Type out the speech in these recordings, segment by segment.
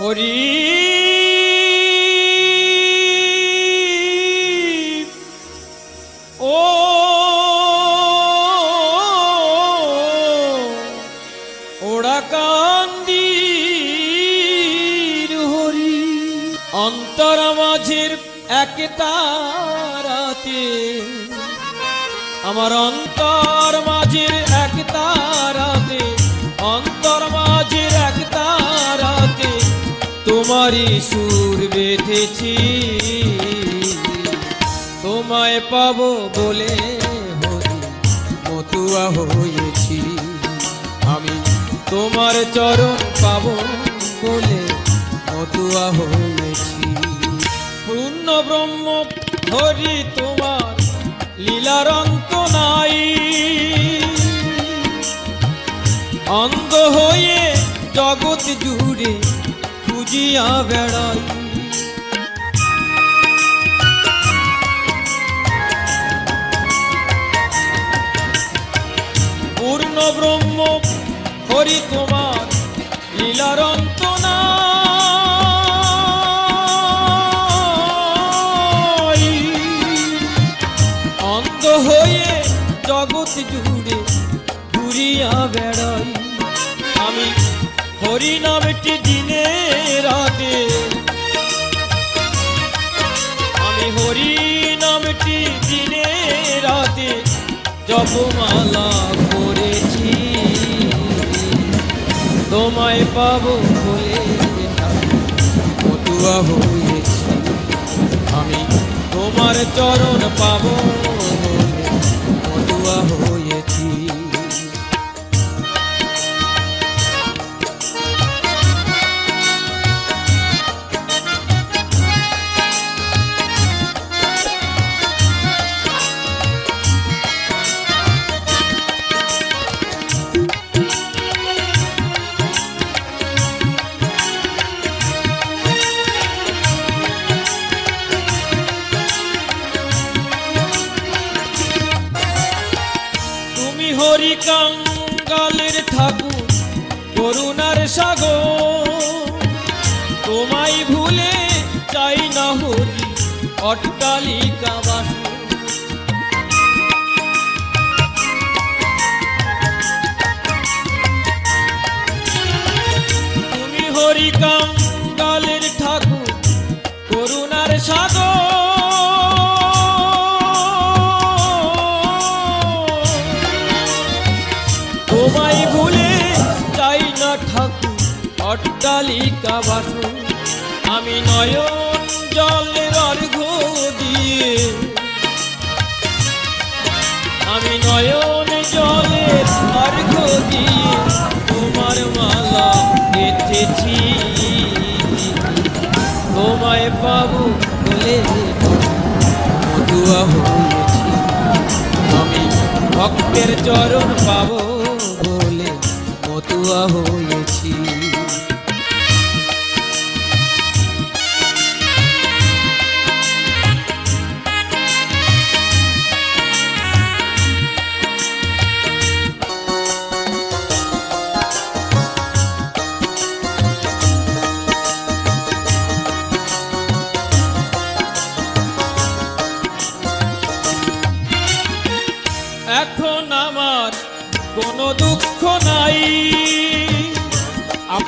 হরি। ও ওড়া কান্দির হরি, অন্তর মাঝের এক তারাতে। আমার অন্তর মাঝের এক অন্তর তারাতে তোমারই সুর বেঁধেছি। তোমায় পাবো বলে মতুয়া হয়েছি। আমি তোমার চরণ পাবো বলে মতুয়া হয়েছি। পূর্ণ ব্রহ্ম হরি তোমার লীলার অন্ত নাই। অন্ধ হয়ে জগৎ জুড়ে খুঁজিয়া বেড়াই পূর্ণ ব্রহ্ম হরি তোমার লীলার হয়ে জগৎ বেড়াই আমি হরি নামটি তোমায় পাবো বলে মতুয়া হয়েছি আমি তোমার চরণ পাবো মতুয়া হয়েছি। কাঙ্গালের ঠাকুর করুণার সাগর। তোমায় ভুলে চাই না হরি অট্টালিকা বাস তুমি হরি অট্টালিকা বাসু। আমি নয়ন জলের অর্ঘ দিয়ে। আমি নয়ন জলের অর্ঘ দিয়ে তোমার মালা গেঁথেছি তোমায় পাবো বলে মধুয়া হয়েছি। আমি ভক্তের চরণ পাবো বলে মতুয়া হয়েছি।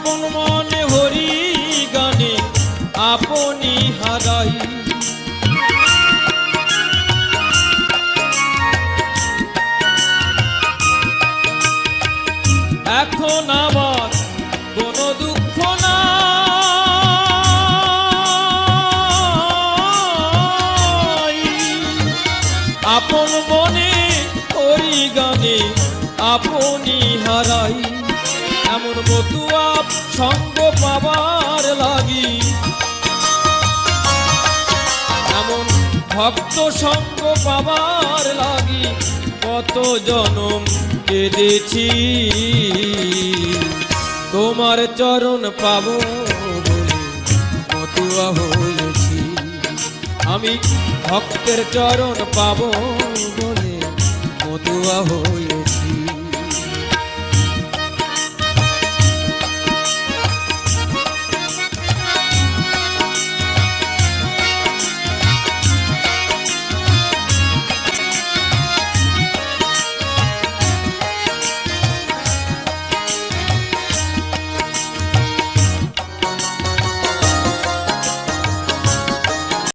আপন মনে হরি গানে, আপনি হারাই। এখন আমার কোনো দুঃখ নাই। আপন মনে হরি গানে, আপনি হারাই। এমন মতুয়া সঙ্গ পাবার লাগি। এমন ভক্ত সঙ্গ পাবার লাগি। কত জনম কেঁদেছি। তোমার চরণ পাব মতুয়া হয়েছি। আমি ভক্তের চরণ পাব বলে মতুয়া হয়ে